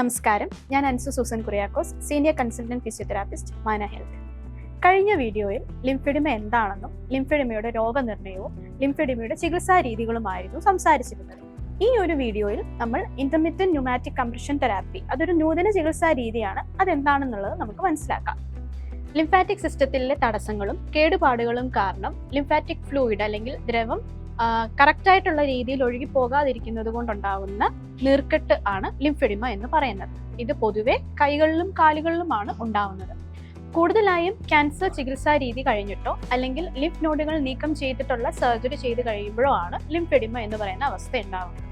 നമസ്കാരം. ഞാൻ Ansu Susan Kuriakose senior consultant physiotherapist Mana health. കഴിഞ്ഞ വീഡിയോയിൽ ലിംഫെഡിമ എന്താണെന്നും ലിംഫെഡിമയുടെ രോഗനിർണയവും ലിംഫെഡിമയുടെ ചികിത്സാ രീതികളുമായിരുന്നു സംസാരിച്ചിരുന്നത്. ഈ ഒരു വീഡിയോയിൽ നമ്മൾ ഇന്റർമീഡിയറ്റ് ന്യൂമാറ്റിക് കംപ്രഷൻ തെറാപ്പി അതൊരു നൂതന ചികിത്സാ രീതിയാണ് അതെന്താണെന്നുള്ളത് നമുക്ക് മനസ്സിലാക്കാം. ലിംഫാറ്റിക് സിസ്റ്റത്തിലെ തടസ്സങ്ങളും കേടുപാടുകളും കാരണം ലിംഫാറ്റിക് ഫ്ലൂയിഡ് അല്ലെങ്കിൽ ദ്രവം കറക്റ്റ് ആയിട്ടുള്ള രീതിയിൽ ഒഴുകി പോകാതിരിക്കുന്നത് കൊണ്ടുണ്ടാകുന്ന നീർക്കെട്ട് ആണ് ലിംഫെഡിമ എന്ന് പറയുന്നത്. ഇത് പൊതുവെ കൈകളിലും കാലുകളിലുമാണ് ഉണ്ടാവുന്നത്. കൂടുതലായും ക്യാൻസർ ചികിത്സാ രീതി കഴിഞ്ഞിട്ടോ അല്ലെങ്കിൽ ലിംഫ് നോഡുകൾ നീക്കം ചെയ്തിട്ടുള്ള സർജറി ചെയ്ത് കഴിയുമ്പോഴോ ആണ് ലിംഫെഡിമ എന്ന് പറയുന്ന അവസ്ഥ ഉണ്ടാവുന്നത്.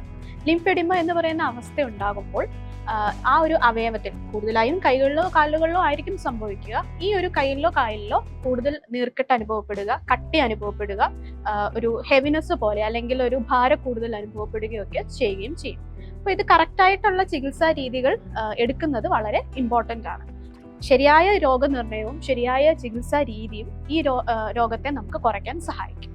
ലിംഫെഡിമ എന്ന് പറയുന്ന അവസ്ഥ ഉണ്ടാകുമ്പോൾ ആ ഒരു അവയവത്തിൽ കൂടുതലായും കൈകളിലോ കാലുകളിലോ ആയിരിക്കും സംഭവിക്കുക. ഈ ഒരു കൈയിലോ കാലിലോ കൂടുതൽ നീർക്കെട്ട് അനുഭവപ്പെടുക കട്ടി അനുഭവപ്പെടുക ഒരു ഹെവിനെസ് പോലെ അല്ലെങ്കിൽ ഒരു ഭാര കൂടുതൽ അനുഭവപ്പെടുകയൊക്കെ ചെയ്യുകയും ചെയ്യും. അപ്പോൾ ഇത് കറക്റ്റ് ആയിട്ടുള്ള ചികിത്സാ രീതികൾ എടുക്കുന്നത് വളരെ ഇമ്പോർട്ടന്റ് ആണ്. ശരിയായ രോഗനിർണയവും ശരിയായ ചികിത്സാ രീതിയും ഈ രോഗത്തെ നമുക്ക് കുറയ്ക്കാൻ സഹായിക്കും.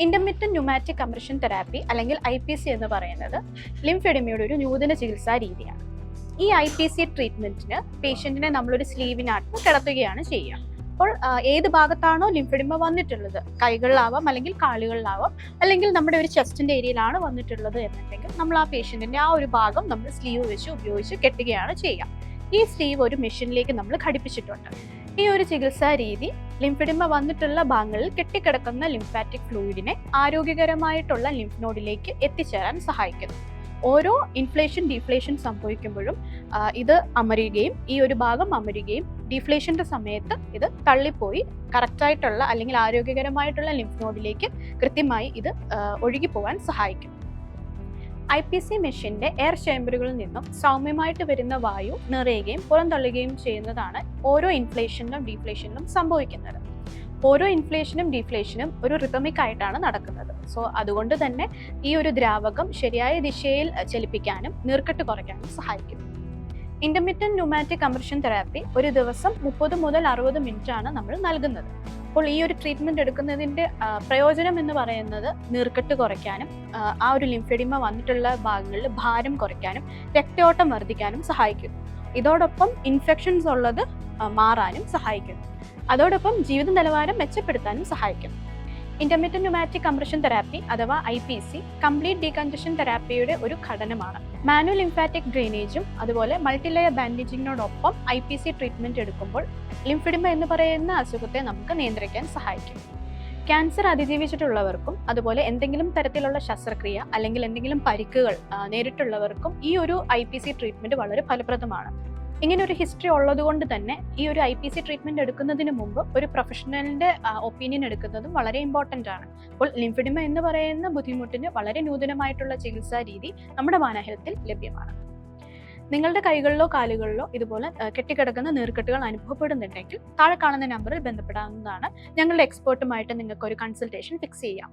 ഇന്റർമീഡിയറ്റ് ന്യൂമാറ്റിക് കംപ്രഷൻ തെറാപ്പി അല്ലെങ്കിൽ ഐ പി സി എന്ന് പറയുന്നത് ലിംഫെഡിമയുടെ ഒരു നൂതന ചികിത്സാ രീതിയാണ്. ഈ ഐ പി സി ട്രീറ്റ്മെന്റിന് പേഷ്യന്റിനെ നമ്മളൊരു സ്ലീവിനകത്ത് കിടത്തുകയാണ് ചെയ്യുക. അപ്പോൾ ഏത് ഭാഗത്താണോ ലിംഫെഡിമ വന്നിട്ടുള്ളത്? കൈകളിലാവാം അല്ലെങ്കിൽ കാലുകളിലാവാം അല്ലെങ്കിൽ നമ്മുടെ ഒരു ചെസ്റ്റിന്റെ ഏരിയയിലാണ് വന്നിട്ടുള്ളത് എന്നുണ്ടെങ്കിൽ നമ്മൾ ആ പേഷ്യന്റിന്റെ ആ ഒരു ഭാഗം നമ്മൾ സ്ലീവ് വെച്ച് ഉപയോഗിച്ച് കെട്ടുകയാണ് ചെയ്യുക. ഈ സ്ലീവ് ഒരു മെഷീനിലേക്ക് നമ്മൾ ഘടിപ്പിച്ചിട്ടുണ്ട്. ഈ ഒരു ചികിത്സാ രീതി ലിംഫിഡിമ വന്നിട്ടുള്ള ഭാഗങ്ങളിൽ കെട്ടിക്കിടക്കുന്ന ലിംഫാറ്റിക് ഫ്ലൂയിഡിനെ ആരോഗ്യകരമായിട്ടുള്ള ലിംഫ് നോഡിലേക്ക് എത്തിച്ചേരാൻ സഹായിക്കുന്നു. ഓരോ ഇൻഫ്ലേഷൻ ഡീഫ്ലേഷൻ സംഭവിക്കുമ്പോഴും ഇത് അമരുകയും ഈ ഒരു ഭാഗം അമരുകയും ഡീഫ്ലേഷന്റെ സമയത്ത് ഇത് തള്ളിപ്പോയി കറക്റ്റായിട്ടുള്ള അല്ലെങ്കിൽ ആരോഗ്യകരമായിട്ടുള്ള ലിംഫ് നോഡിലേക്ക് കൃത്യമായി ഇത് ഒഴുകി പോകാൻ സഹായിക്കും. ഐ പി സി മെഷീന്റെ എയർ ചേംബറുകളിൽ നിന്നും സൗമ്യമായിട്ട് വരുന്ന വായു നിറയുകയും പുറന്തള്ളുകയും ചെയ്യുന്നതാണ് ഓരോ ഇൻഫ്ലേഷനിലും ഡീഫ്ലേഷനിലും സംഭവിക്കുന്നത്. ഓരോ ഇൻഫ്ലേഷനും ഡീഫ്ലേഷനും ഒരു റിതമിക് ആയിട്ടാണ് നടക്കുന്നത്. സോ അതുകൊണ്ട് തന്നെ ഈ ഒരു ദ്രാവകം ശരിയായ ദിശയിൽ ചലിപ്പിക്കാനും നീർക്കെട്ട് കുറയ്ക്കാനും സഹായിക്കും ഇന്റർമീഡിയറ്റ് ന്യൂമാറ്റിക് കംപ്രഷൻ തെറാപ്പി ഒരു ദിവസം മുപ്പത് മുതൽ അറുപത് മിനിറ്റ് ആണ് നമ്മൾ നൽകുന്നത്. അപ്പോൾ ഈ ഒരു ട്രീറ്റ്മെന്റ് എടുക്കുന്നതിന്റെ പ്രയോജനം എന്ന് പറയുന്നത് നീർക്കെട്ട് കുറയ്ക്കാനും ആ ഒരു ലിംഫെഡിമ വന്നിട്ടുള്ള ഭാഗങ്ങളിൽ ഭാരം കുറയ്ക്കാനും രക്തയോട്ടം വർദ്ധിക്കാനും സഹായിക്കുന്നു ഇതോടൊപ്പം ഇൻഫെക്ഷൻസ് ഉള്ളത് മാറാനും സഹായിക്കുന്നു അതോടൊപ്പം ജീവിത നിലവാരം മെച്ചപ്പെടുത്താനും സഹായിക്കും. ഇന്റർമീഡിയറ്റ് ന്യൂമാറ്റിക് കംപ്രഷൻ തെറാപ്പി അഥവാ I P C complete decongestion തെറാപ്പിയുടെ ഒരു ഘടനമാണ്. മാനുവൽ ലിംഫാറ്റിക് ഡ്രെയിനേജും അതുപോലെ മൾട്ടിലെയർ ബാൻഡേജിങ്ങിനോടൊപ്പം ഐ പി സി ട്രീറ്റ്മെന്റ് എടുക്കുമ്പോൾ ലിംഫിഡിമ എന്ന് പറയുന്ന അസുഖത്തെ നമുക്ക് നിയന്ത്രിക്കാൻ സഹായിക്കും. ക്യാൻസർ അതിജീവിച്ചിട്ടുള്ളവർക്കും അതുപോലെ എന്തെങ്കിലും തരത്തിലുള്ള ശസ്ത്രക്രിയ അല്ലെങ്കിൽ എന്തെങ്കിലും പരിക്കുകൾ നേരിട്ടുള്ളവർക്കും ഈ ഒരു ഐ പി സി ട്രീറ്റ്മെന്റ് വളരെ ഫലപ്രദമാണ്. ഇങ്ങനെ ഒരു ഹിസ്റ്ററി ഉള്ളതുകൊണ്ട് തന്നെ ഈ ഒരു ഐ പി സി ട്രീറ്റ്മെന്റ് എടുക്കുന്നതിന് മുമ്പ് ഒരു പ്രൊഫഷണലിന്റെ ഒപ്പീനിയൻ എടുക്കുന്നതും വളരെ ഇമ്പോർട്ടന്റ് ആണ്. അപ്പോൾ ലിംഫിഡിമ എന്ന് പറയുന്ന ബുദ്ധിമുട്ടിന് വളരെ നൂതനമായിട്ടുള്ള ചികിത്സാ രീതി നമ്മുടെ മാനഹെൽത്തിൽ ലഭ്യമാണ്. നിങ്ങളുടെ കൈകളിലോ കാലുകളിലോ ഇതുപോലെ കെട്ടിക്കിടക്കുന്ന നീർക്കെട്ടുകൾ അനുഭവപ്പെടുന്നുണ്ടെങ്കിൽ താഴെ കാണുന്ന നമ്പറിൽ ബന്ധപ്പെടാവുന്നതാണ്. ഞങ്ങളുടെ എക്സ്പേർട്ടുമായിട്ട് നിങ്ങൾക്ക് ഒരു കൺസൾട്ടേഷൻ ഫിക്സ് ചെയ്യാം.